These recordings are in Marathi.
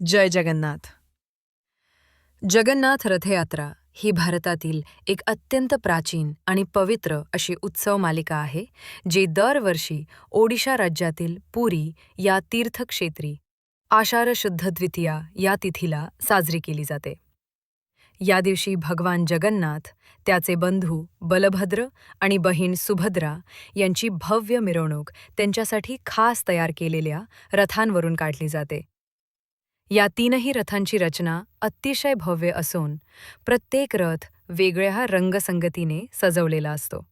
जय जगन्नाथ. जगन्नाथ रथयात्रा ही भारतातील एक अत्यंत प्राचीन आणि पवित्र अशी उत्सव मालिका आहे जी दरवर्षी ओडिशा राज्यातील पुरी या तीर्थक्षेत्री आषाढ शुद्ध द्वितीया या तिथीला साजरी केली जाते. या दिवशी भगवान जगन्नाथ त्याचे बंधू बलभद्र आणि बहीण सुभद्रा यांची भव्य मिरवणूक त्यांच्यासाठी खास तयार केलेल्या रथांवरून काढली जाते. या तीनही रथांची रचना अतिशय भव्य असून प्रत्येक रथ वेगळ्या रंगसंगतीने सजवलेला असतो.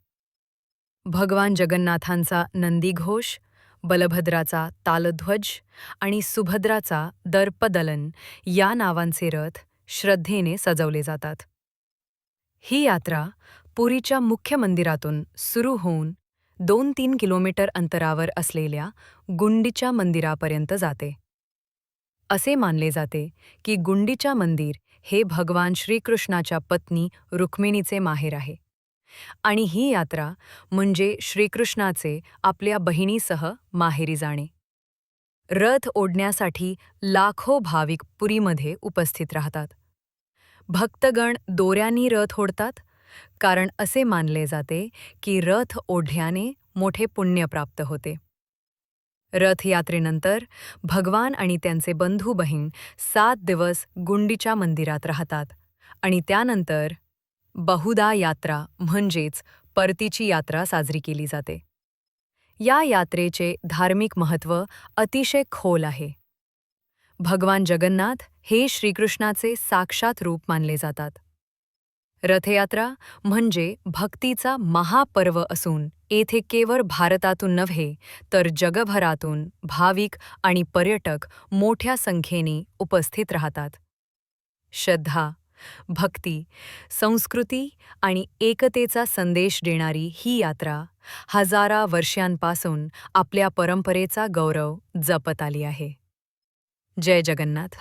भगवान जगन्नाथांचा नंदीघोष बलभद्राचा तालध्वज आणि सुभद्राचा दर्पदलन या नावांचे रथ श्रद्धेने सजवले जातात. ही यात्रा पुरीच्या मुख्य मंदिरातून सुरू होऊन दोन तीन किलोमीटर अंतरावर असलेल्या गुंडीच्या मंदिरापर्यंत जाते. असे मानले जाते की गुंडीच्या मंदिर हे भगवान श्रीकृष्णाच्या पत्नी रुक्मिणीचे माहेर आहे. आणि ही यात्रा म्हणजे श्रीकृष्णाचे आपल्या बहिणीसह माहेरी जाणे. रथ ओढण्यासाठी लाखो भाविक पुरीमध्ये उपस्थित राहतात. भक्तगण दोऱ्यांनी रथ ओढतात कारण असे मानले जाते की रथ ओढल्याने मोठे पुण्य प्राप्त होते. रथयात्रेनंतर भगवान आणि त्यांचे बंधू बहीण सात दिवस गुंडीच्या मंदिरात राहतात आणि त्यानंतर बहुदा यात्रा म्हणजेच परतीची यात्रा साजरी केली जाते. या यात्रेचे धार्मिक महत्त्व अतिशय खोल आहे. भगवान जगन्नाथ हे श्रीकृष्णाचे साक्षात रूप मानले जातात. रथयात्रा म्हणजे भक्तीचा महापर्व असून येथे केवळ भारतातून नव्हे तर जगभरातून भाविक आणि पर्यटक मोठ्या संख्येने उपस्थित राहतात. श्रद्धा भक्ती संस्कृती आणि एकतेचा संदेश देणारी ही यात्रा हजारा वर्षांपासून आपल्या परंपरेचा गौरव जपत आली आहे. जय जगन्नाथ.